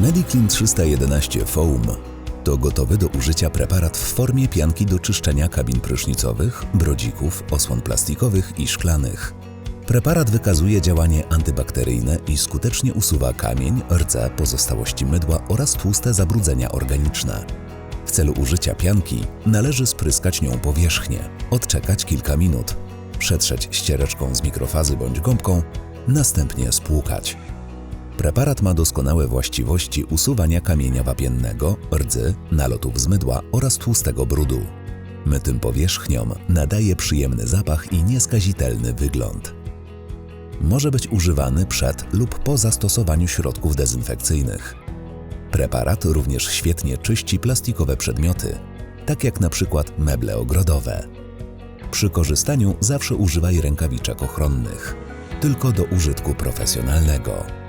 Mediclean 311 Foam to gotowy do użycia preparat w formie pianki do czyszczenia kabin prysznicowych, brodzików, osłon plastikowych i szklanych. Preparat wykazuje działanie antybakteryjne i skutecznie usuwa kamień, rdze, pozostałości mydła oraz tłuste zabrudzenia organiczne. W celu użycia pianki należy spryskać nią powierzchnię, odczekać kilka minut, przetrzeć ściereczką z mikrofazy bądź gąbką, następnie spłukać. Preparat ma doskonałe właściwości usuwania kamienia wapiennego, rdzy, nalotów z mydła oraz tłustego brudu. Mytym powierzchniom nadaje przyjemny zapach i nieskazitelny wygląd. Może być używany przed lub po zastosowaniu środków dezynfekcyjnych. Preparat również świetnie czyści plastikowe przedmioty, tak jak na przykład meble ogrodowe. Przy korzystaniu zawsze używaj rękawiczek ochronnych, tylko do użytku profesjonalnego.